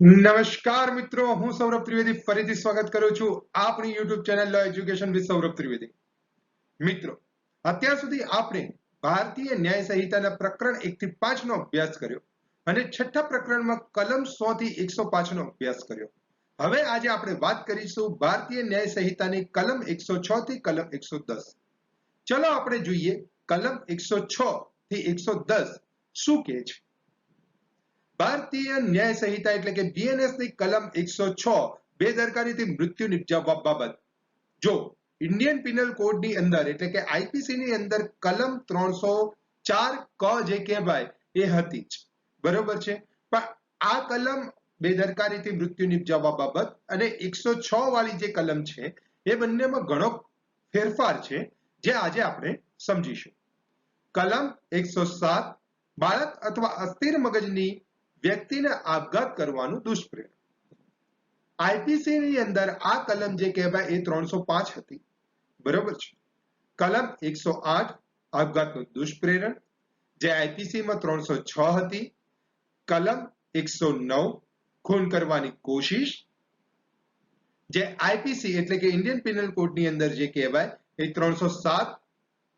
નમસ્કાર મિત્રો, હું સૌરભ ત્રિવેદી ફરીથી સ્વાગત કરું છું આપણી YouTube channel law education with Saurabh Trivedi. મિત્રો, અત્યાર સુધી આપણે ભારતીય ન્યાય સંહિતાના પ્રકરણ એક થી પાંચ નો અભ્યાસ કર્યો અને છઠ્ઠા પ્રકરણમાં કલમ સો થી એકસો પાંચ નો અભ્યાસ કર્યો. હવે આજે આપણે વાત કરીશું ભારતીય ન્યાય સંહિતાની કલમ એકસો છ થી કલમ એકસો દસ. ચલો આપણે જોઈએ કલમ એકસો છ થી એકસો દસ શું કહે છે. ભારતીય ન્યાય સંહિતા એટલે કે બીએનએસની કલમ એકસો છ, બેદરકારીથી મૃત્યુ નિપજાવવા બાબત. જો ઇન્ડિયન પિનલ કોડની અંદર એટલે કે આઈપીસી ની અંદર કલમ ત્રણસો ચાર ક જે કહેવાય એ હતી જ. બરોબર છે? પણ આ કલમ બેદરકારીથી મૃત્યુ નિપજાવવા બાબત અને એકસો છ વાળી જે કલમ છે, એ બંનેમાં ઘણો ફેરફાર છે, જે આજે આપણે સમજીશું. કલમ એકસો સાત, બાળક અથવા અસ્થિર મગજની વ્યક્તિને આપઘાત કરવાનું દુષ્પ્રેરણ આઈપીસી ની અંદર આ કલમ જે કહેવાય એ ત્રણસો પાંચ હતી. બરોબર છે? કલમ એકસો આઠ, આપઘાતનું દુષ્પ્રેરણ, જે આઈપીસીમાં ત્રણસો છ હતી. કલમ એકસો નવ, ખૂન કરવાની કોશિશ. જે આઈપીસી એટલે કે ઇન્ડિયન પિનલ કોડની અંદર જે કહેવાય એ ત્રણસો સાત,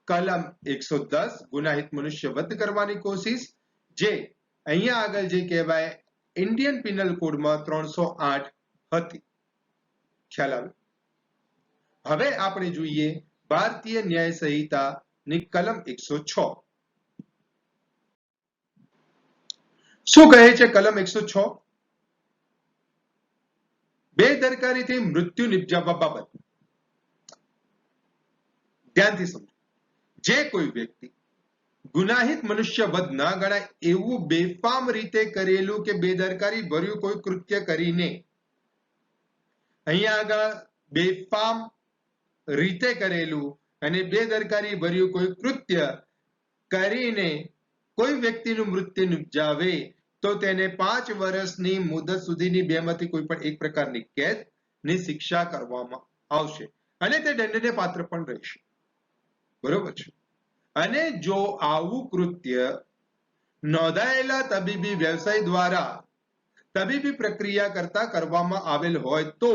કલમ એકસો દસ, ગુનાહિત મનુષ્ય વધ કરવાની કોશિશ. જે અહીંયા આગળ જે કહેવાય ઇન્ડિયન પિનલ કોડમાં ત્રણસો આઠ હતી. ખ્યાલ આવે હવે આપણે જોઈએ ભારતીય ન્યાય સંહિતાની કલમ એકસો છ. શું કહે છે કલમ એકસો છ? બેદરકારીથી મૃત્યુ નિપજાવવા બાબત. ધ્યાનથી સમજો. જે કોઈ વ્યક્તિ ગુનાહિત મનુષ્ય વધ ના ગણાય એવું બેફામ રીતે કરેલું કે બેદરકારી ભર્યું કોઈ કૃત્ય કરીને અહીંયા આગળ બેફામ રીતે કરેલું અને બેદરકારી ભર્યું કોઈ કૃત્ય કરીને કોઈ વ્યક્તિનું મૃત્યુ નિપજાવે તો તેને પાંચ વર્ષની મુદત સુધીની બેમાંથી કોઈ પણ એક પ્રકારની કેદની શિક્ષા કરવામાં આવશે. અને તે દંડને પાત્ર પણ રહેશે. બરોબર છે? અને જો આવું કૃત્ય નોંધાયેલા તબીબી વ્યવસાય દ્વારા તબીબી પ્રક્રિયા કરતા કરવામાં આવેલ હોય તો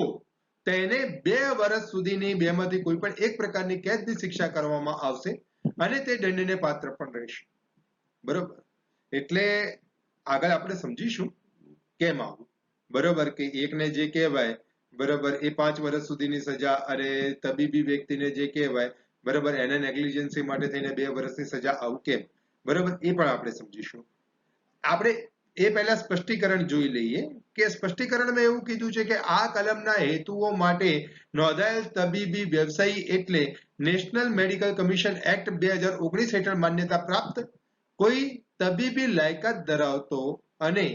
તેને બે વર્ષ સુધીની બેમાંથી કોઈ પણ એક પ્રકારની કેદની શિક્ષા કરવામાં આવશે અને તે દંડને પાત્ર પણ રહેશે. બરોબર? એટલે આગળ આપણે સમજીશું કેમ આવું? બરોબર કે એકને જે કહેવાય, બરોબર, એ પાંચ વર્ષ સુધીની સજા અને તબીબી વ્યક્તિને જે કહેવાય બરાબર? એને નેગ્લિજન્સી માટે થઈને બે વર્ષની સજા આવું કેમ? બરાબર? એ પણ આપણે સમજીશું. આપણે એ પહેલા સ્પષ્ટીકરણ જોઈ લઈએ કે સ્પષ્ટીકરણમાં એવું કીધું છે કે આ કલમના હેતુઓ માટે નોંધાયેલ તબીબી વ્યવસાયી એટલે નેશનલ મેડિકલ કમિશન એક્ટ બે હજાર ઓગણીસ હેઠળ માન્યતા પ્રાપ્ત. કોઈ તબીબી લાયકાત ધરાવતો અને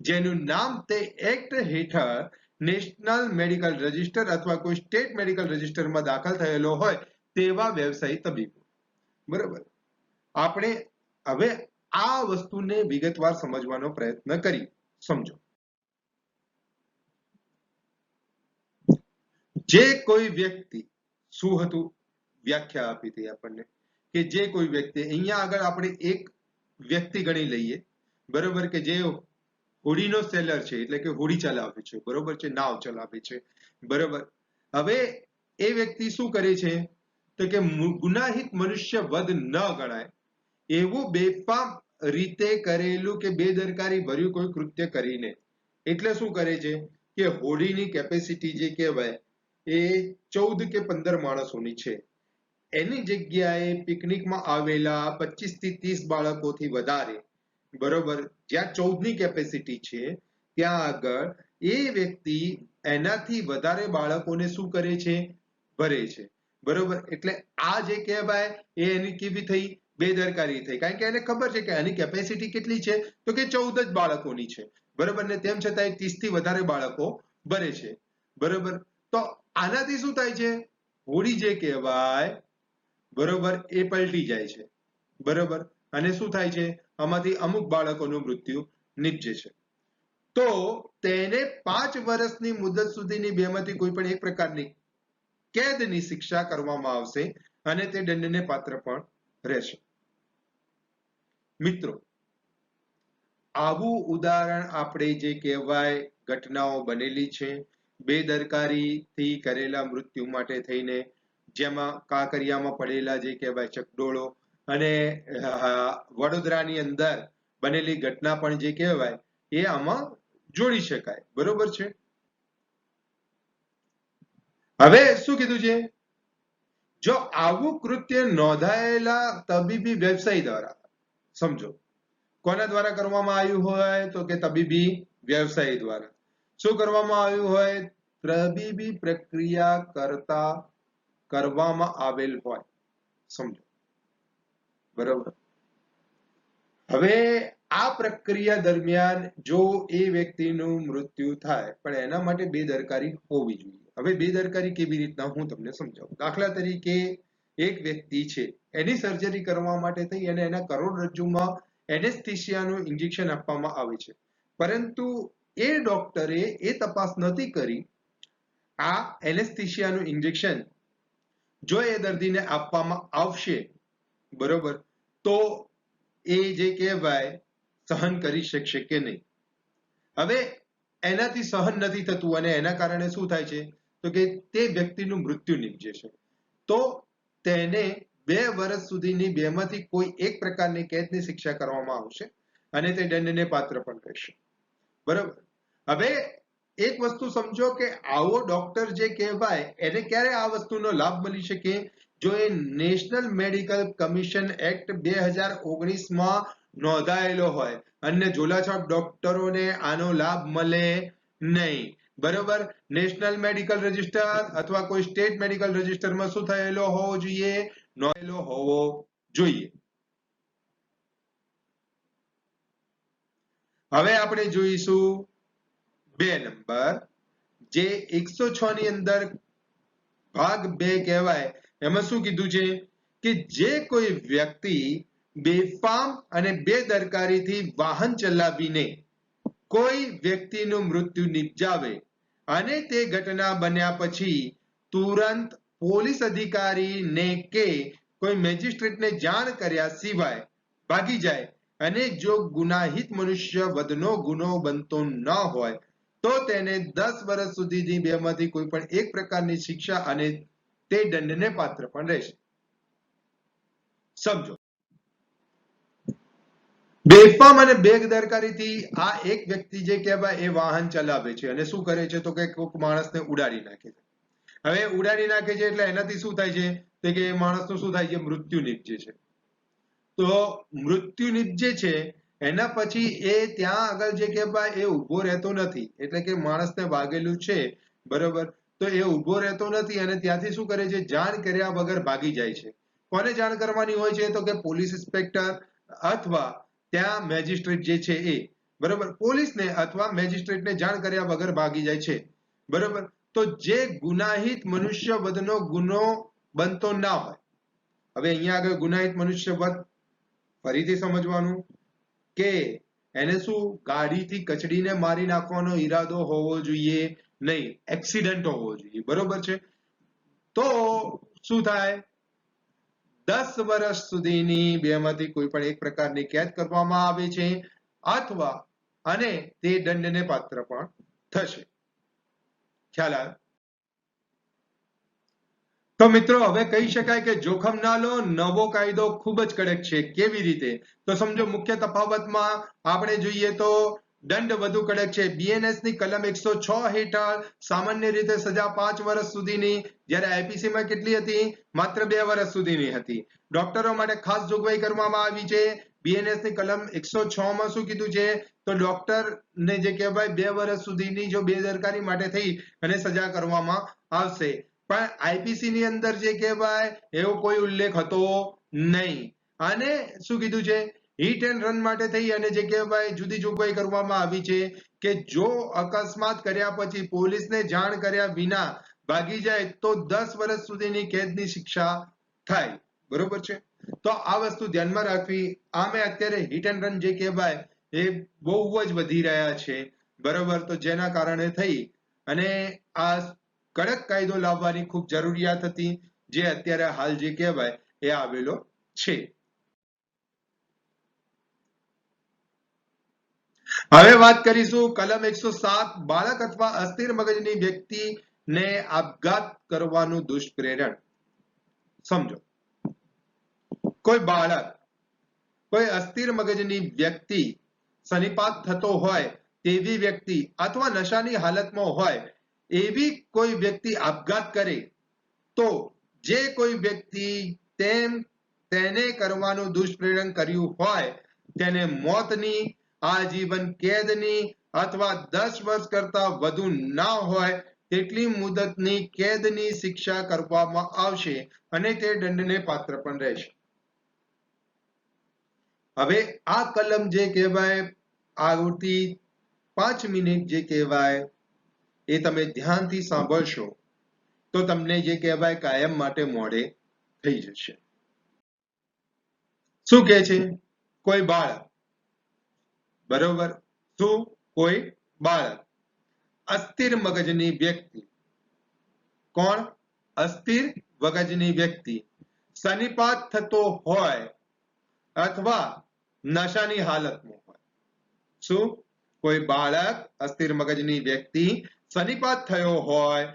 જેનું નામ તે એક્ટ હેઠળ નેશનલ મેડિકલ રજિસ્ટર અથવા કોઈ સ્ટેટ મેડિકલ રજિસ્ટરમાં દાખલ થયેલો હોય તેવા વ્યવસાયી તબીબો. બરાબર? આપણે હવે આ વસ્તુને વિગતવાર સમજવાનો પ્રયત્ન કરી. સમજો. જે કોઈ વ્યક્તિ, શું હતું? વ્યાખ્યા આપી હતી આપણને. કે જે કોઈ વ્યક્તિ, અહીંયા આગળ આપણે એક વ્યક્તિ ગણી લઈએ. બરોબર? કે જે હોડીનો સેલર છે, એટલે કે હોડી ચલાવે છે. બરોબર? છે નાવ ચલાવે છે. બરોબર? હવે એ વ્યક્તિ શું કરે છે? તો કે ગુનાહિત મનુષ્ય વધ ન ગણાય. એવું બેફામ રીતે કરેલું કે બેદરકારી ભર્યું કોઈ કૃત્ય કરીને. એટલે શું કરે છે? કે હોડીની કેપેસિટી જે કહેવાય, એ ચૌદ કે પંદર માણસોની છે. એની જગ્યાએ પિકનિકમાં આવેલા પચીસથી ત્રીસ બાળકોથી વધારે. બરોબર? જ્યાં ચૌદની કેપેસિટી છે, ત્યાં આગળ એ વ્યક્તિ એનાથી વધારે બાળકોને શું કરે છે? ભરે છે. બરોબર? એટલે આ જે કહેવાય, એ એની કેવી થઈ? બેદરકારી થઈ. કારણ કે એને ખબર છે કે આની કેપેસિટી કેટલી છે? તો કે ચૌદ જ બાળકોની છે. બરોબર? ને તેમ છતાં ત્રીસથી વધારે બાળકો ભરે છે. બરોબર? તો આનાથી શું થાય છે? હોડી જે કહેવાય, બરોબર, એ પલટી જાય છે. બરોબર? અને શું થાય છે? આમાંથી અમુક બાળકોનું મૃત્યુ નીપજે છે. તો તેને પાંચ વર્ષની મુદત સુધીની બેમાંથી કોઈ પણ એક પ્રકારની કેદની શિક્ષા કરવામાં આવશે અને તે દંડને પાત્ર પણ રહેશે. મિત્રો, આવું ઉદાહરણ આપણે જે કહેવાય ઘટનાઓ બનેલી છે, બેદરકારીથી કરેલા મૃત્યુ માટે થઈને, જેમાં કાંકરિયામાં પડેલા જે કહેવાય ચકડોળો અને વડોદરાની અંદર બનેલી ઘટના પણ જે કહેવાય, એ આમાં જોડી શકાય. બરોબર છે? હવે શું કીધું છે? જો આવું કૃત્ય નોંધાયેલા તબીબી વ્યવસાય દ્વારા, સમજો, કોના દ્વારા કરવામાં આવ્યું હોય તો કે તબીબી વ્યવસાય દ્વારા. શું કરવામાં આવ્યું હોય? તબીબી પ્રક્રિયા કરતા કરવામાં આવેલ હોય. સમજો. બરોબર. હવે આ પ્રક્રિયા દરમિયાન જો એ વ્યક્તિનું મૃત્યુ થાય, પણ એના માટે બેદરકારી હોવી જોઈએ. હવે બેદરકારી કેવી રીતના હું તમને સમજાવું. દાખલા તરીકે એક વ્યક્તિ છે, એની સર્જરી કરવા માટે થઈ અને એના કરોડરજ્જુમાં એનેસ્થિશિયાનું ઇન્જેક્શન આપવામાં આવે છે. પરંતુ એ ડોક્ટરે એ તપાસ નથી કરી, આ એનેસ્થિશિયાનું ઇન્જેક્શન જો એ દર્દીને આપવામાં આવશે, બરોબર, તો એ જે કહેવાય સહન કરી શકશે કે નહીં. હવે એનાથી સહન નથી થતું અને એના કારણે શું થાય છે? તો કે તે વ્યક્તિનું મૃત્યુ નિપજે છે. તો તેને બે વર્ષ સુધીની બેમાંથી કોઈ એક પ્રકારની કેદની શિક્ષા કરવામાં આવશે અને તે દંડને પાત્ર પણ રહેશે. બરાબર? હવે એક વસ્તુ સમજો કે આવો ડોક્ટર જે કહેવાય, એને ક્યારે આ વસ્તુનો લાભ મળી શકે? જો એ નેશનલ મેડિકલ કમિશન એક્ટ બે હજાર ઓગણીસમાં નોંધાયેલો હોય, અને ઝોલાછાપ ડોક્ટરોને આનો લાભ મળે નહીં. બરોબર? નેશનલ મેડિકલ રજિસ્ટર અથવા કોઈ સ્ટેટ મેડિકલ રજિસ્ટરમાં શું થયેલો હોવો જોઈએ? નોંધેલો હોવો જોઈએ. હવે આપણે જોઈશું બે નંબર. જે એકસો છ ની અંદર ભાગ બે કહેવાય. એમાં શું કીધું છે? કે જે કોઈ વ્યક્તિ બેફામ અને બેદરકારીથી વાહન ચલાવીને કોઈ વ્યક્તિનું મૃત્યુ નિપજાવે અને તે ઘટના બન્યા પછી તુરંત પોલીસ અધિકારીને કે કોઈ મેજિસ્ટ્રેટને જાણ કર્યા સિવાય ભાગી જાય અને જો ગુનાહિત મનુષ્ય વધનો ગુનો બનતો ન હોય, તો તેને દસ વર્ષ સુધીની બેમાંથી કોઈ પણ એક પ્રકારની શિક્ષા અને તે દંડને પાત્ર પણ રહેશે. સમજો. બેફામ અને બેદરકારીથી આ એક વ્યક્તિ જે કહેવાય એ વાહન ચલાવે છે. અને શું કરે છે તો કે કોઈક માણસને ઉડાડી નાખે છે. હવે ઉડાડી નાખે છે એટલે એનાથી શું થાય છે? તો કે એ માણસનું શું થાય છે? મૃત્યુ નિપજે છે. તો મૃત્યુ નિપજે છે, એના પછી એ ત્યાં આગળ જે કહેવાય એ ઊભો રહેતો નથી. એટલે કે માણસને વાગેલું છે, બરોબર? તો એ ઊભો રહેતો નથી અને ત્યાંથી શું કરે છે? જાણ કર્યા વગર ભાગી જાય છે. કોને જાણ કરવાની હોય છે? તો કે પોલીસ ઇન્સ્પેક્ટર અથવા ત્યાં મેજિસ્ટ્રેટ જે છે એ, બરોબર? પોલીસને અથવા મેજિસ્ટ્રેટને જાણ કર્યા વગર ભાગી જાય છે. બરોબર? તો જે ગુનાહિત મનુષ્ય વધનો ગુનો બનતો ના હોય, હવે અહીંયા આગળ ગુનાહિત મનુષ્ય વધ ફરીથી સમજવાનું કે એને શું ગાડીથી કચડીને મારી નાખવાનો ઈરાદો હોવો જોઈએ નહીં, એક્સિડન્ટ હોવો જોઈએ. બરોબર છે? તો શું થાય? દસ વર્ષ સુધીની બેમાંથી કોઈ પણ એક પ્રકારની કેદ કરવામાં આવે છે અથવા અને તે દંડને પાત્ર પણ થશે. ખ્યાલ આવે તો મિત્રો, હવે કહી શકાય કે જોખમ ના લો, નવો કાયદો ખૂબ જ કડક છે. કેવી રીતે? તો સમજો, મુખ્ય તફાવતમાં આપણે જોઈએ તો દંડ વધુ કડક છે. બીએનએસની કલમ એકસો છ હેઠળ સામાન્ય રીતે સજા પાંચ વર્ષ સુધીની, જ્યારે આઈપીસી માં કેટલી હતી? માત્ર બે વર્ષ સુધીની હતી. ડોક્ટરો માટે ખાસ જોગવાઈ કરવામાં આવી છે. બીએનએસની કલમ એકસો છ માં શું કીધું છે? તો ડોક્ટર ને જે કહેવાય બે વર્ષ સુધીની જો બેદરકારી માટે થઈ અને સજા કરવામાં આવશે. પણ આઈપીસી ની અંદર જે કહેવાય એવો કોઈ ઉલ્લેખ હતો નહીં. અને શું કીધું છે? હિટ એન્ડ રન માટે થઈ અને જે કહેવાય જુદી જોગવાઈ કરવામાં આવી છે કે જો અકસ્માત કર્યા પછી પોલીસને જાણ કર્યા વિના ભાગી જાય તો દસ વર્ષ સુધીની કેદની શિક્ષા થાય. બરોબર છે? તો આ વસ્તુ ધ્યાનમાં રાખવી. આમે અત્યારે હિટ એન્ડ રન જે કહેવાય એ બહુ જ વધી રહ્યા છે. બરોબર? તો જેના કારણે થઈ અને આ કડક કાયદો લાવવાની ખૂબ જરૂરિયાત હતી જે અત્યારે હાલ જે કહેવાય એ આવેલો છે. હવે વાત કરીશું કલમ એકસો સાત, બાળક અથવા અસ્થિર મગજની વ્યક્તિને આપઘાત કરવાનું દુષ્પ્રેરણ. સમજો. કોઈ બાળક, કોઈ અસ્થિર મગજની વ્યક્તિ શનિપાત થતો હોય તેવી વ્યક્તિ અથવા નશાની હાલતમાં હોય એવી કોઈ વ્યક્તિ આપઘાત કરે, તો જે કોઈ વ્યક્તિ તેમ, તેને કરવાનું દુષ્પ્રેરણ કર્યું હોય, તેને મોતની આજીવન કેદની અથવા દસ વર્ષ કરતા વધુ ના હોય તેટલી મુદતની કેદની શિક્ષા કરવામાં આવશે અને તે દંડને પાત્ર પણ રહેશે. હવે આ કલમ જે કહેવાય આવૃત્તિ પાંચ મિનિટ જે કહેવાય, એ તમે ધ્યાનથી સાંભળશો, તો તમને જે કહેવાય કાયમ માટે મોડે થઈ જશે. શું કે છે? કોઈ બાળક બરોબર? શું? કોઈ બાળક. અસ્થિર મગજની વ્યક્તિ. કોણ? અસ્થિર મગજની વ્યક્તિ. શનિપાત થતો હોય અથવા નશાની હાલતમાં હોય. શું? કોઈ બાળક અસ્થિર મગજની વ્યક્તિ શનિપાત થયો હોય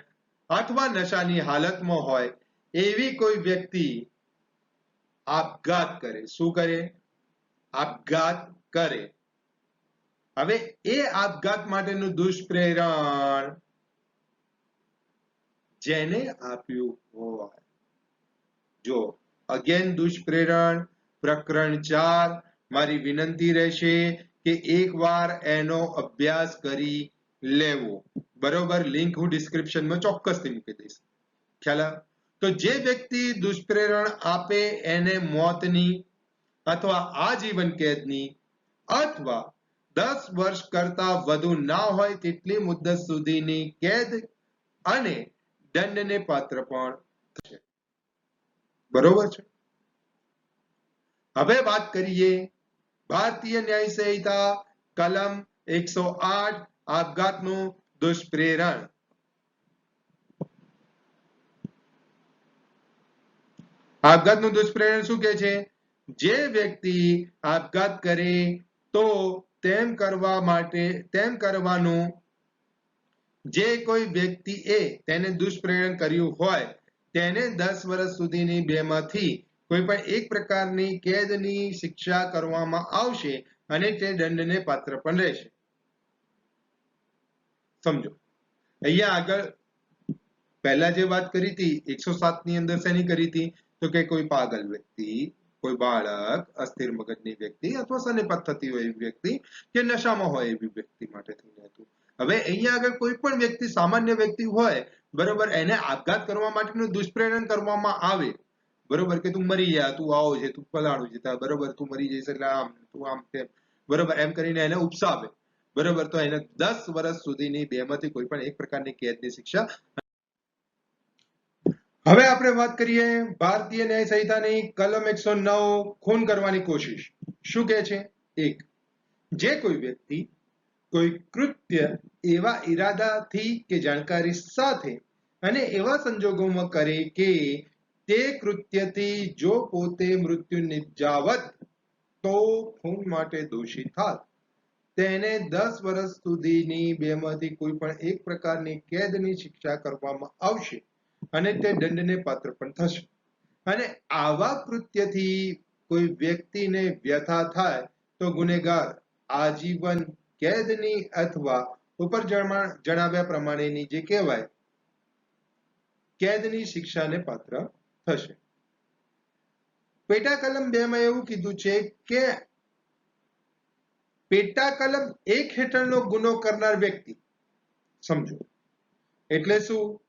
અથવા નશાની હાલતમાં હોય, એવી કોઈ વ્યક્તિ આપઘાત કરે. શું કરે? આપઘાત કરે. હવે એ આપઘાત માટેનું દુષ્પ્રેરણ જેને આપ્યું હોય. જો અગેન દુષ્પ્રેરણ, પ્રકરણ ચાર, મારી વિનંતી રહેશે કે એકવાર એનો અભ્યાસ કરી લેવો. બરોબર લિંક હું ડિસ્ક્રિપ્શનમાં ચોક્કસથી મૂકી દઈશ. ખ્યાલ તો જે વ્યક્તિ દુષ્પ્રેરણ આપે એને મોતની અથવા આજીવન કેદની અથવા દસ વર્ષ કરતા વધુ ના હોય તેટલી મુદ્દત સુધીની કેદ અને દંડને પાત્ર પણ થશે. બરોબર છે? હવે વાત કરીએ ભારતીય ન્યાય સંહિતા કલમ એકસો આઠ આપઘાતનું દુષ્પ્રેરણ. આપઘાતનું દુષ્પ્રેરણ શું કે છે? જે વ્યક્તિ આપઘાત કરે તો તેમ કરવા માટે, તેમ કરવાનું જે કોઈ વ્યક્તિએ તેને દુષ્પ્રેરણ કર્યું હોય, તેને દસ વર્ષ સુધીની બેમાંથી કોઈ પણ એક પ્રકારની કેદની શિક્ષા કરવામાં આવશે અને તે દંડને પાત્ર પણ રહેશે. સમજો. અહીંયા આગળ પહેલા જે વાત કરી હતી, એકસો સાતની અંદર શેની કરી હતી? તો કે કોઈ પાગલ વ્યક્તિ કોઈ બાળક અસ્થિર મગજની વ્યક્તિ અથવા સનેપાત થતી હોય એવી વ્યક્તિ કે નશામાં હોય એવી વ્યક્તિ માટે થઈને હતું. હવે અહીંયા આગળ કોઈ પણ વ્યક્તિ, સામાન્ય વ્યક્તિ હોય, બરોબર, એને આપઘાત કરવા માટેનું દુષ્પ્રેરણ કરવામાં આવે. બરોબર, કે તું મરી જા, તું આવો છે, તું ફલાણું છે બરોબર, તું મરી જઈશ એટલે આમ, તું આમ તેમ. બરોબર, એમ કરીને એને ઉપસાવે. બરોબર, તો એને દસ વર્ષ સુધીની બેમાંથી કોઈ પણ એક પ્રકારની કેદની શિક્ષા હવે આપણે વાત કરીએ ભારતીય ન્યાય સંહિતાની કલમ એકસો નવ ખૂન કરવાની કોશિશ. શું કહે છે? એક, જે કોઈ વ્યક્તિ કોઈ કૃત્ય એવા ઈરાદાથી કે જાણકારી સાથે અને એવા સંજોગોમાં કરે કે તે કૃત્યથી જો પોતે મૃત્યુ નિપજાવત, તો ખૂન માટે દોષી થાત. તેને દસ વર્ષ સુધીની બેમાંથી કોઈ પણ એક પ્રકારની કેદની શિક્ષા કરવામાં આવશે. અને તે દંડને પાત્ર પણ થશે. અને આવા કૃત્યથી કોઈ વ્યક્તિને વ્યથા થાય તો ગુનેગાર આજીવન કેદની અથવા ઉપર જણાવ્યા પ્રમાણેની જે કહેવાય, કેદની શિક્ષાને પાત્ર થશે. પેટા કલમ બે માં એવું કીધું છે કે પેટા કલમ એક હેઠળનો ગુનો કરનાર વ્યક્તિ, સમજો. એટલે શું?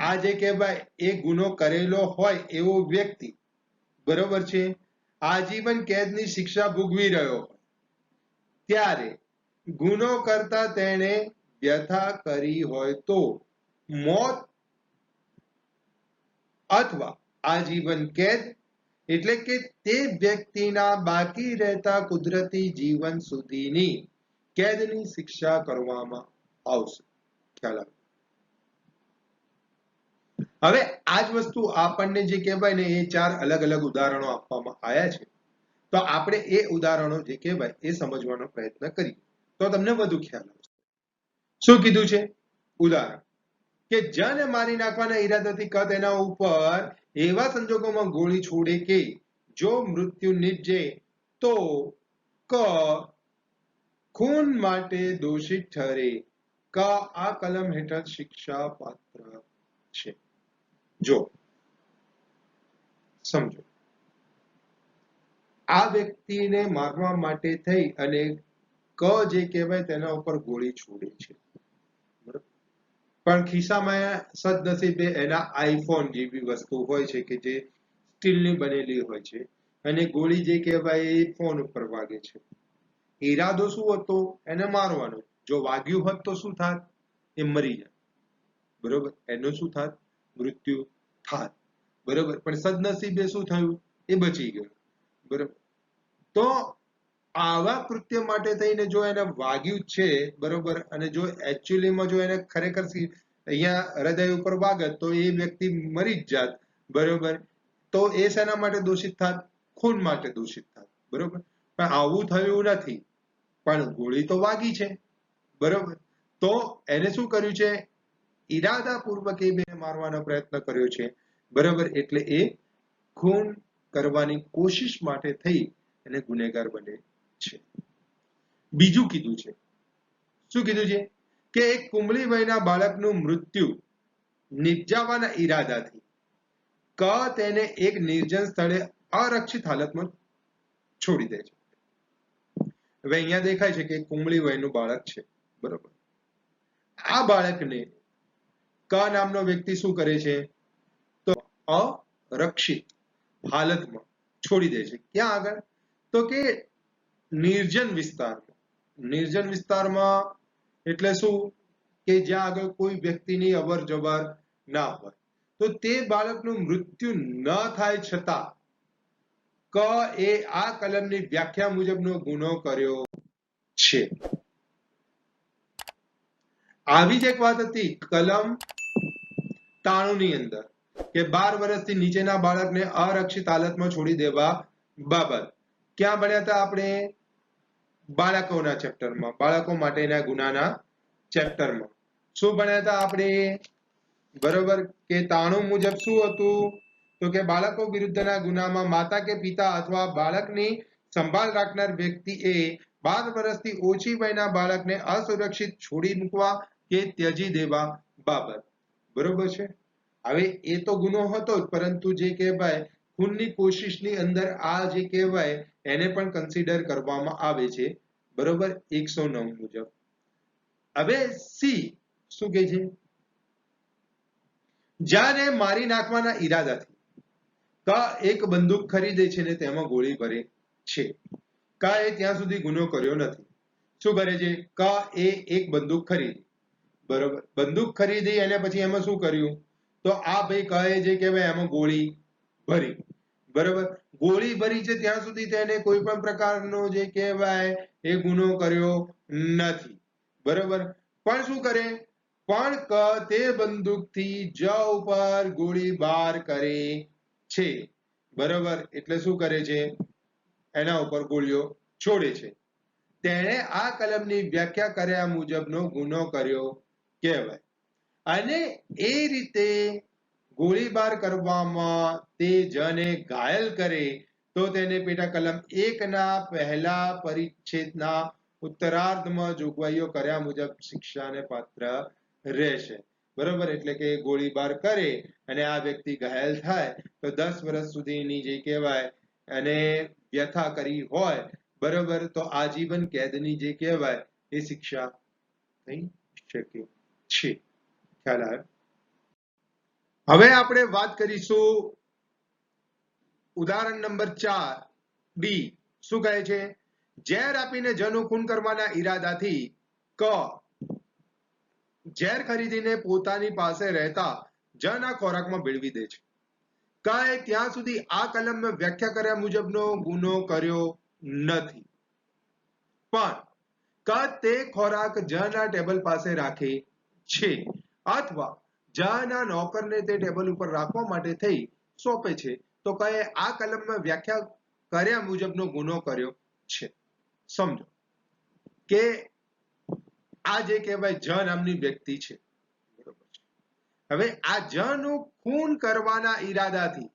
આ કહેવાય, એ ગુનો કરેલો હોય એવો વ્યક્તિ, બરોબર છે? આજીવન કેદની શિક્ષા ભોગવી રહ્યો હોય. ત્યારે ગુનો કરતા તેણે વ્યથા કરી હોય તો મોત અથવા આજીવન કેદ એટલે કે તે વ્યક્તિના બાકી રહેતા કુદરતી જીવન સુધીની કેદની શિક્ષા કરવામાં આવશે. ખ્યાલ આવ્યો હવે આ જ વસ્તુ આપણને જે કહેવાય ને એ ચાર અલગ અલગ ઉદાહરણો આપવામાં આવ્યા છે. તો આપણે એ ઉદાહરણો જે કહેવાય એ સમજવાનો પ્રયત્ન કરીએ. તો તમને વધુ ખ્યાલ આવશે. શું કીધું છે? ઉદાહરણ. કે જને મારી નાખવાના ઈરાદાથી કદ એના ઉપર એવા સંજોગોમાં ગોળી છોડે કે જો મૃત્યુ નિપજે તો ક ખૂન માટે દોષિત ઠરે. ક આ કલમ હેઠળ શિક્ષા પાત્ર છે. જો. સમજો. આ વ્યક્તિને મારવા માટે થઈ અને ક જે કહેવાય તેના ઉપર ગોળી છોડે છે. પણ ખિસ્સામાં સદનસીબે એના આઈફોન જેવી વસ્તુ હોય છે કે જે સ્ટીલની બનેલી હોય છે અને ગોળી જે કહેવાય એ ફોન ઉપર વાગે છે. ઈરાદો શું હતો? એને મારવાનો. જો વાગ્યું હોત તો શું થાત? એ મરી જાય બરોબર? એનું શું થાત? મૃત્યુ થાત બરોબર? પણ સદનસીબે શું થયું? એ બચી ગયો. બરોબર? તો આવા કૃત્ય માટે થઈને જો એને વાગ્યું છે, બરોબર? અને જો એકચ્યુઅલીમાં જો એને ખરેખર અહીંયા હૃદય ઉપર વાગત, તો એ વ્યક્તિ મરી જ જાત. બરોબર? તો એ શેના માટે દોષિત થાત? ખૂન માટે દોષિત થાત. બરોબર? પણ આવું થયું નથી. પણ ગોળી તો વાગી છે. બરોબર? તો એને શું કર્યું છે? ઈરાદાપૂર્વક એ બે મારવાનો પ્રયત્ન કર્યો છે. બરાબર? એટલે એ ખૂન કરવાની કોશિશ માટે થઈ અને ગુનેગાર બને છે. બીજું કીધું છે. શું કીધું છે? કે એક કુંબળી બાળકનું મૃત્યુ નિપજાવવાના ઈરાદાથી. ક તેને એક નિર્જન સ્થળે અરક્ષિત હાલતમાં છોડી દે છે. હવે અહીંયા દેખાય છે કે કુંબળી વયનું બાળક છે. બરોબર? આ બાળકને ક નામનો વ્યક્તિ શું કરે છે? તો અરક્ષિત હાલતમાં છોડી દે છે. ક્યાં આગળ? તો કે નિર્જન વિસ્તારમાં. નિર્જન વિસ્તારમાં એટલે શું? કે જ્યાં આગળ કોઈ વ્યક્તિની અવર જવર ના હોય. તો તે બાળકનું મૃત્યુ ન થાય છતાં, ક એ આ કલમની વ્યાખ્યા મુજબનો ગુનો કર્યો છે. આવી જ એક વાત હતી. કલમ ની અંદર કે બાર વર્ષથી નીચેના બાળકને અરક્ષિત હાલતમાં છોડી દેવા બાબત. ક્યાં ભણ્યા હતા આપણે? બાળકોના ચેપ્ટરમાં, બાળકો માટેના ગુનાના ચેપ્ટરમાં. શું ભણ્યા હતા આપણે? બરોબર, કે તાણું મુજબ શું હતું? તો કે બાળકો વિરુદ્ધના ગુનામાં માતા કે પિતા અથવા બાળકની સંભાળ રાખનાર વ્યક્તિએ બાર વર્ષથી ઓછી વયના બાળકને અસુરક્ષિત છોડી મૂકવા કે ત્યજી દેવા બાબત. બરોબર છે? હવે એ તો ગુનો હતો પરંતુ જે કહેવાય, ખૂનની કોશિશની અંદર આ જે કહેવાય, એને પણ કન્સિડર કરવામાં આવે છે. બરોબર? એકસો નવ મુજબ. હવે સી શું કહે છે? જાને મારી નાખવાના ઈરાદાથી. ક એક બંદૂક ખરીદે છે ને તેમાં ગોળી ભરે છે. ક એ ત્યાં સુધી ગુનો કર્યો નથી. શું કરે છે? ક એ એક બંદૂક ખરીદી. બરોબર? બંદૂક ખરીદી અને પછી એમાં શું કર્યું? તો આ ભાઈ કહે છે કે ભાઈ એમાં ગોળી ભરી. બરોબર? ગોળી ભરી છે ત્યાં સુધી તેને કોઈ પણ પ્રકારનો જે કહેવાય એ ગુનો કર્યો નથી. બરોબર? પણ શું કરે? પણ ક તે બંદૂકથી જ ઉપર ગોળી બાર કરે છે. બરોબર? એટલે શું કરે છે? એના ઉપર ગોળીઓ છોડે છે. તેણે આ કલમની વ્યાખ્યા કર્યા મુજબનો ગુનો કર્યો કહેવાય. અને એ રીતે ગોળીબાર કરવામાં તે જને ઘાયલ કરે, તો તેને પેટા કલમ એકના પહેલા પરિચ્છેદના ઉત્તરાર્ધમાં જોગવાઈઓ કર્યા મુજબ શિક્ષાને પાત્ર રહેશે. બરોબર? એટલે કે ગોળીબાર કરે અને આ વ્યક્તિ ઘાયલ થાય, તો દસ વર્ષ સુધીની જે કહેવાય અને વ્યથા કરી હોય, બરોબર? તો આજીવન કેદની જે કહેવાય, એ શિક્ષા થઈ શકે. છે. ખ્યાલ આવ્યો હવે આપણે વાત કરીશું ઉદાહરણ નંબર ચાર, ડી. શું કહે છે? ઝેર આપીને જનું ખૂન કરવાના ઈરાદાથી ક. ઝેર ખરીદીને પોતાની પાસે રહેતા જના ખોરાકમાં ભેળવી દે છે. કાંઈ ત્યાં સુધી આ કલમમાં વ્યાખ્યા કર્યા મુજબનો ગુનો કર્યો નથી. પણ, ક તે ખોરાક જના ટેબલ પાસે રાખે છે અથવા જાના નોકરને તે ટેબલ ઉપર રાખવા માટે થઈ સોંપે છે, તો કએ આ કલમમાં વ્યાખ્યા કર્યા મુજબનો ગુનો કર્યો છે? સમજો. કે આ જે કહેવાય જ નામની વ્યક્તિ છે. હવે આ જ નું ખૂન કરવાના ઈરાદાથી.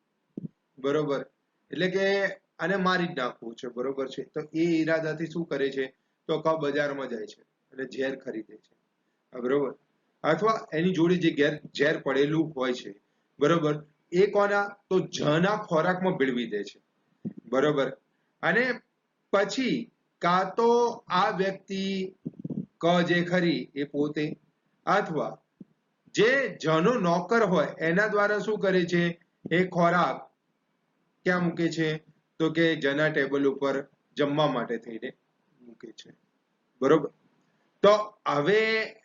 બરોબર. એટલે કે આને મારી જ નાખવું છે. બરોબર છે. તો એ ઈરાદાથી શું કરે છે? તો ક બજારમાં જાય છે અને ઝેર ખરીદે છે. બરોબર. અથવા એની જોડે જે ઘેર ઝેર પડેલું હોય છે. બરોબર? એ કોના? તો જના ખોરાકમાં ભેળવી દે છે. બરોબર? અને પછી કાં તો આ વ્યક્તિ ક જે ખરી એ પોતે, અથવા જે જનો નોકર હોય, એના દ્વારા શું કરે છે? એ ખોરાક ક્યાં મૂકે છે? તો કે જના ટેબલ ઉપર જમવા માટે થઈને મૂકે છે. બરોબર? તો હવે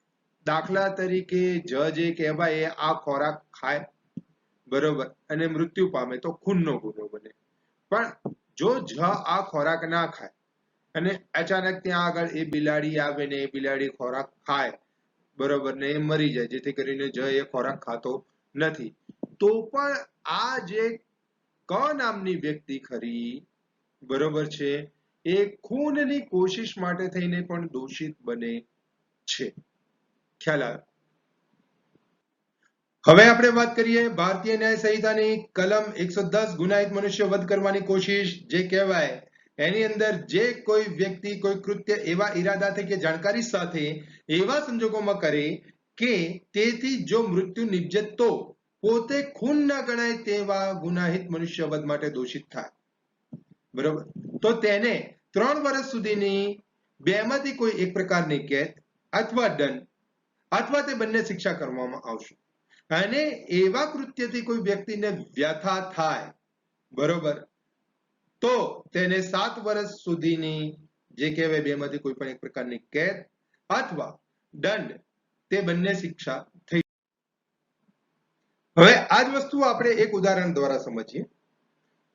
દાખલા તરીકે જજ એ કહેવાય આ ખોરાક ખાય, બરોબર, અને મૃત્યુ પામે તો ખૂનનો ગુનો બને. પણ જો જ આ ખોરાક ના ખાય, અને અચાનક ત્યાં આગળ એ બિલાડી આવે ને એ બિલાડી ખોરાક ખાય, બરોબર, ને એ મરી જાય, જેથી કરીને જ એ ખોરાક ખાતો નથી. તો પણ આ જે ક નામની વ્યક્તિ ખરી, બરોબર છે, એ ખૂનની કોશિશ માટે થઈને પણ દોષિત બને છે. ખ્યાલ આવે. હવે આપણે વાત કરીએ ભારતીય ન્યાય સંહિતાની કલમ એકસો દસ ગુનાહિત મનુષ્ય વધ કરવાની કોશિશ જે કહેવાય. એની અંદર જે કોઈ વ્યક્તિ, કોઈ કૃત્ય એવા ઈરાદાથી કે જાણકારી સાથે એવા સંજોગોમાં કરે કે તેથી જો મૃત્યુ નિપજે તો પોતે ખૂન ના ગણાય તેવા ગુનાહિત મનુષ્ય વધ માટે દોષિત થાય. બરોબર? તો તેને ત્રણ વર્ષ સુધીની બેમાંથી કોઈ એક પ્રકારની કેદ અથવા દંડ અથવા તે બંને શિક્ષા કરવામાં આવશે. અને એવા કૃત્યથી કોઈ વ્યક્તિને વ્યથા થાય, બરોબર? તો તેને સાત વર્ષ સુધીની, જે કહેવાય બેમાંથી કોઈ પણ એક પ્રકારની કેદ અથવા દંડ, તે બંને શિક્ષા થઈ હવે આ જ વસ્તુ આપણે એક ઉદાહરણ દ્વારા સમજીએ.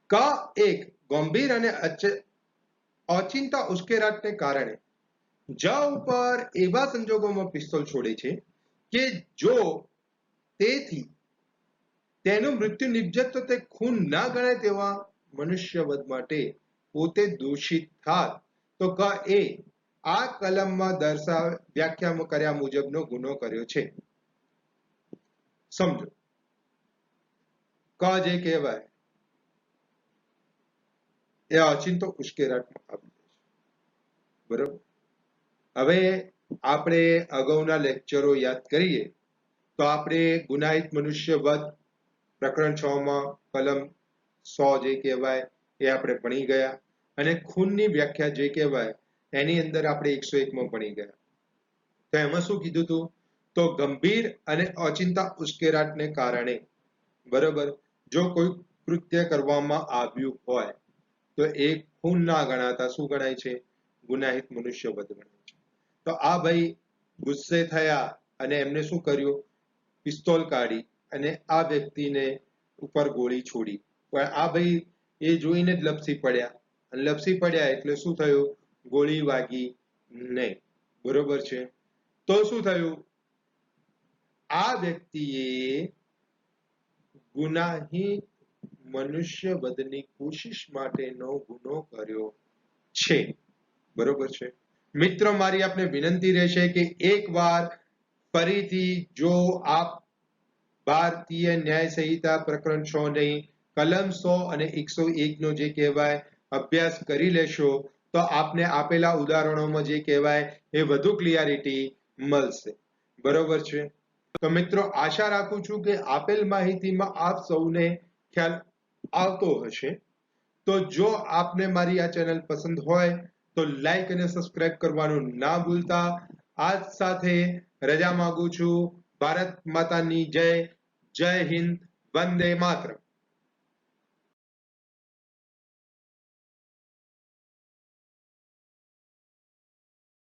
ક એક ગંભીર અને અચિંતા ઉશ્કેરાટને કારણે જ ઉપર એવા સંજોગોમાં પિસ્તોલ છોડે છે કે જો તેથી તેનું મૃત્યુ નિપજત તો તે ખૂન ના ગણાય તેવા મનુષ્યવધ માટે પોતે દોષિત થાત. તો ક એ આ કલમમાં દર્શાવ વ્યાખ્યા કર્યા મુજબનો ગુનો કર્યો છે. સમજો. ક જે કહેવાય. એ અચિંતો ઉશ્કેરાટમાં આવી જાય હવે આપણે અગાઉના લેક્ચરો યાદ કરીએ, તો આપણે ગુનાહિત મનુષ્ય વધ પ્રકરણ છ માં કલમ સો જે કહેવાય એ આપણે ભણી ગયા અને ખૂનની વ્યાખ્યા જે કહેવાય એની અંદર આપણે એકસો એકમાં ભણી ગયા. તો એમાં શું કીધું હતું તો ગંભીર અને અચિંતા ઉશ્કેરાટને કારણે, બરોબર? જો કોઈ કૃત્ય કરવામાં આવ્યું હોય, તો એ ખૂન ના ગણાતા શું ગણાય છે? ગુનાહિત મનુષ્ય વધ ગણાય. તો આ ભાઈ ગુસ્સે થયા અને એમને શું કર્યું? પિસ્તોલ કાઢી અને આ વ્યક્તિને ઉપર ગોળી છોડી. પણ આ ભાઈ એ જોઈને જ લપસી પડ્યા. અને લપસી પડ્યા એટલે શું થયું? ગોળી વાગી નહીં. બરોબર છે? તો શું થયું? આ વ્યક્તિએ ગુનાહી મનુષ્ય વધની કોશિશ માટેનો ગુનો કર્યો છે. બરોબર છે? મિત્રો, મારી આપને વિનંતી રહેશે કે એકવાર ફરીથી જો આપ ભારતીય ન્યાય સંહિતા પ્રકરણ છ નહીં, કલમ સો અને એકસો એક નો જે કહેવાય અભ્યાસ કરી લેશો, તો આપને આપેલા ઉદાહરણોમાં જે કહેવાય એ વધુ ક્લિયરિટી મળશે. બરોબર છે? તો મિત્રો, આશા રાખું છું કે આપેલ માહિતીમાં આપ સૌને ખ્યાલ આવતો હશે. તો જો આપને મારી આ ચેનલ પસંદ હોય તો લાઈક અને સબસ્ક્રાઇબ કરવાનું ના ભૂલતા. આજ સાથે રજા માંગુ છું. ભારત માતાની જય. જય હિન્દ. વંદે માતરમ.